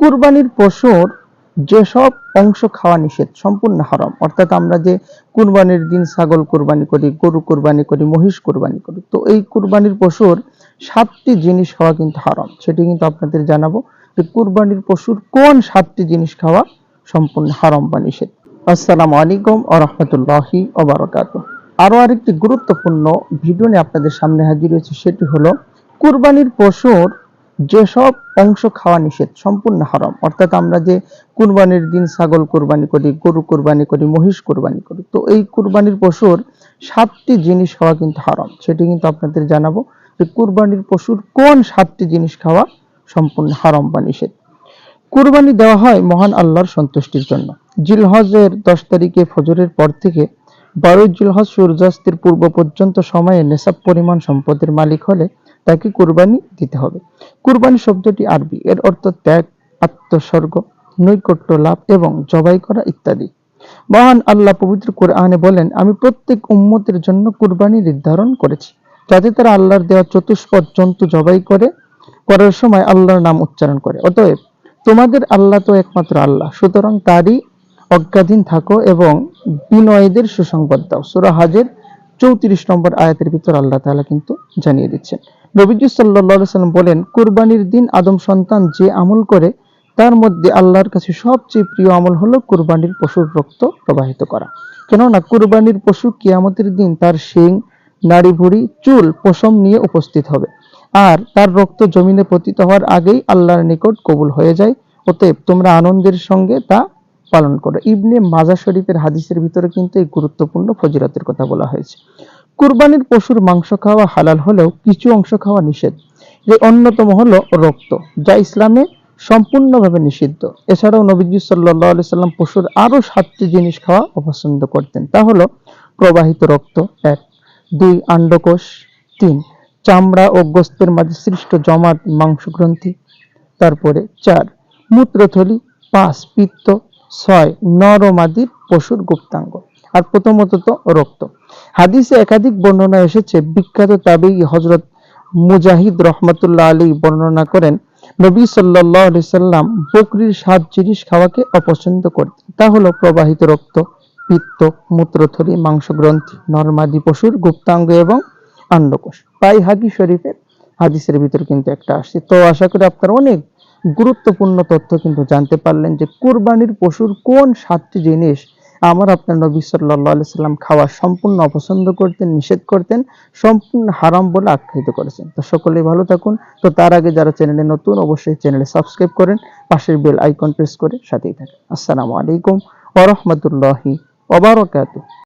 কুরবানির পশুর যেসব অংশ খাওয়া নিষেধ, সম্পূর্ণ হারাম। অর্থাৎ আমরা যে কুরবানির দিন ছাগল কুরবানি করি, গরু কুরবানি করি, মহিষ কুরবানি করি, তো এই কুরবানির পশুর সাতটি জিনিস খাওয়া কিন্তু হারাম। সেটি কিন্তু আপনাদের জানাব যে কুরবানির পশুর কোন সাতটি জিনিস খাওয়া সম্পূর্ণ হারাম বা নিষেধ। আসসালামু আলাইকুম ও রহমতুল্লাহি ওবারকাত আরও আরেকটি গুরুত্বপূর্ণ ভিডিও নিয়ে আপনাদের সামনে হাজির হয়েছে, সেটি হলো কুরবানির পশুর যেসব অংশ খাওয়া নিষেধ, সম্পূর্ণ হারাম। অর্থাৎ আমরা যে কুরবানির দিন ছাগল কুরবানি করি, গরু কুরবানি করি, মহিষ কুরবানি করি, তো এই কুরবানির পশুর সাতটি জিনিস খাওয়া কিন্তু হারাম। সেটি কিন্তু আপনাদের জানাব যে কুরবানির পশুর কোন সাতটি জিনিস খাওয়া সম্পূর্ণ হারাম বা নিষেধ। কুরবানি দেওয়া হয় মহান আল্লাহর সন্তুষ্টির জন্য। জিলহজের দশ তারিখে ফজরের পর থেকে বারোই জিলহজ সূর্যাস্তের পূর্ব পর্যন্ত সময়ে নেশাব পরিমাণ সম্পদের মালিক হলে তাকে কুরবানি দিতে হবে। কুরবানি শব্দটি আরবি। এর অর্থ ত্যাগ, আত্মস্বর্গ, নৈকট্য, লাভ এবং জবাই করা ইত্যাদি। মহান আল্লাহ পবিত্র কোরআনে বলেন, আমি প্রত্যেক উম্মতের জন্য কুরবানি নির্ধারণ করেছি, যাতে তারা আল্লাহর দেওয়া চতুষ্পদ জন্তু জবাই করে, করার সময় আল্লাহর নাম উচ্চারণ করে। অতএব, তোমাদের আল্লাহ তো একমাত্র আল্লাহ। সুতরাং তারই অজ্ঞাধীন থাকো এবং বিনয়ীদের সুসংবাদ দাও। সুরা হাজের চৌত্রিশ নম্বর আয়াতের ভিতর আল্লাহ তাআলা কিন্তু জানিয়ে দিচ্ছেন নবীজি সাল্লাল্লাহু সাল্লাম বলেন, কুরবানির দিন আদম সন্তান যে আমল করে, তার মধ্যে আল্লাহর কাছে সবচেয়ে প্রিয় আমল হলো কুরবানির পশুর রক্ত প্রবাহিত করা। কেননা কুরবানির পশু কিয়ামতের দিন তার শিং নাড়ি ভুড়ি চুল, পশম নিয়ে উপস্থিত হবে। আর তার রক্ত জমিনে পতিত হওয়ার আগেই আল্লাহর নিকট কবুল হয়ে যায়। অতএব তোমরা আনন্দের সঙ্গে তা পালন করো। ইবনে মাজা শরীফের হাদিসের ভিতরে কিন্তু এই গুরুত্বপূর্ণ ফজিলতের কথা বলা হয়েছে। কুরবানির পশুর মাংস খাওয়া হালাল হলেও কিছু অংশ খাওয়া নিষেধ। যে অন্যতম হলো রক্ত, যা ইসলামে সম্পূর্ণভাবে নিষিদ্ধ। এছাড়াও নবীজি সাল্লাহ আলি সাল্লাম পশুর আরও সাতটি জিনিস খাওয়া অপছন্দ করতেন। তা হলো প্রবাহিত রক্ত, এক। দুই আন্ডকোষ তিন, চামড়া ও গোস্তের মাঝে সৃষ্ট জমাট মাংসগ্রন্থি। তারপরে চার, মূত্রথলি। পাঁচ, পিত্ত। ছয় নরমাদির পশুর গুপ্তাঙ্গ। আর প্রথমত তো রক্ত। হাদিসে একাধিক বর্ণনা এসেছে, বিখ্যাত তাবেই হজরত মুজাহিদ রহমতুল্লাহ আলী বর্ণনা করেন, নবী সাল্লাহ আলি সাল্লাম বকরির সাত জিনিস খাওয়াকে অপছন্দ করতেন। তা হলো প্রবাহিত রক্ত, পিত্ত, মূত্রথলি, মাংসগ্রন্থি, নরমাদি পশুর গুপ্তাঙ্গ এবং আন্ডকোষ। তাই হাদি শরীফের হাদিসের ভিতর কিন্তু একটা আসছে। তো আশা করি আপনারা অনেক গুরুত্বপূর্ণ তথ্য কিন্তু জানতে পারলেন যে কুরবানির পশুর কোন সাতটি জিনিস আমার আপনার নবী সাল্লাহ সাল্লাম খাওয়া সম্পূর্ণ অপছন্দ করতেন, নিষেধ করতেন, সম্পূর্ণ হারাম বলে আখ্যায়িত করেছেন। তো সকলেই ভালো থাকুন। তো তার আগে যারা চ্যানেলে নতুন, অবশ্যই চ্যানেলে সাবস্ক্রাইব করেন, পাশের বেল আইকন প্রেস করে সাথেই থাকেন। আসসালামু আলাইকুম ওরহমতুল্লাহি ওবারকাতু